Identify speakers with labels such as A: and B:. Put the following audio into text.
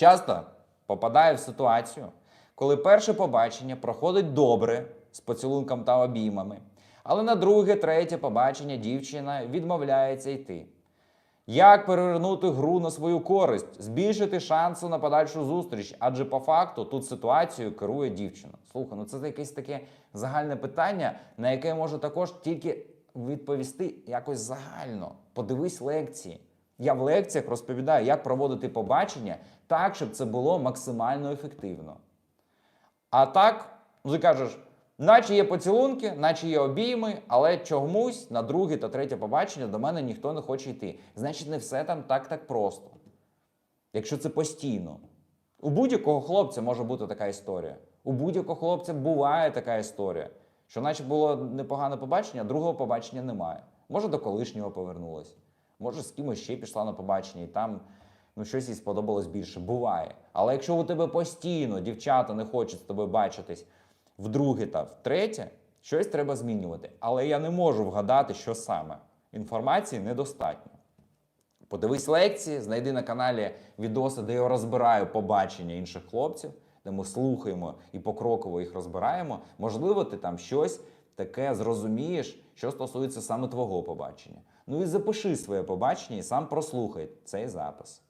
A: часто попадає в ситуацію, коли перше побачення проходить добре з поцілунком та обіймами, але на друге, третє побачення дівчина відмовляється йти. Як перевернути гру на свою користь, збільшити шанси на подальшу зустріч? Адже по факту тут ситуацією керує дівчина. Слухай, ну це якесь таке загальне питання, на яке можу також тільки відповісти якось загально. Подивись лекції. Я в лекціях розповідаю, як проводити побачення так, щоб це було максимально ефективно. А так, ну ти кажеш, наче є поцілунки, наче є обійми, але чомусь на друге та третє побачення до мене ніхто не хоче йти. Значить, не все там так так просто. Якщо це постійно. У будь-якого хлопця може бути така історія. У будь-якого хлопця буває така історія, що наче було непогане побачення, а другого побачення немає. Може, до колишнього повернулась, може, з кимось ще пішла на побачення, і там ну, щось їй сподобалось більше. Буває. Але якщо у тебе постійно дівчата не хочуть з тобою бачитись вдруге та втретє, щось треба змінювати. Але я не можу вгадати, що саме. Інформації недостатньо. Подивись лекції, знайди на каналі відоси, де я розбираю побачення інших хлопців, де ми слухаємо і покроково їх розбираємо. Можливо, ти там щось таке зрозумієш, що стосується саме твого побачення. Ну і запиши своє побачення і сам прослухай цей запис.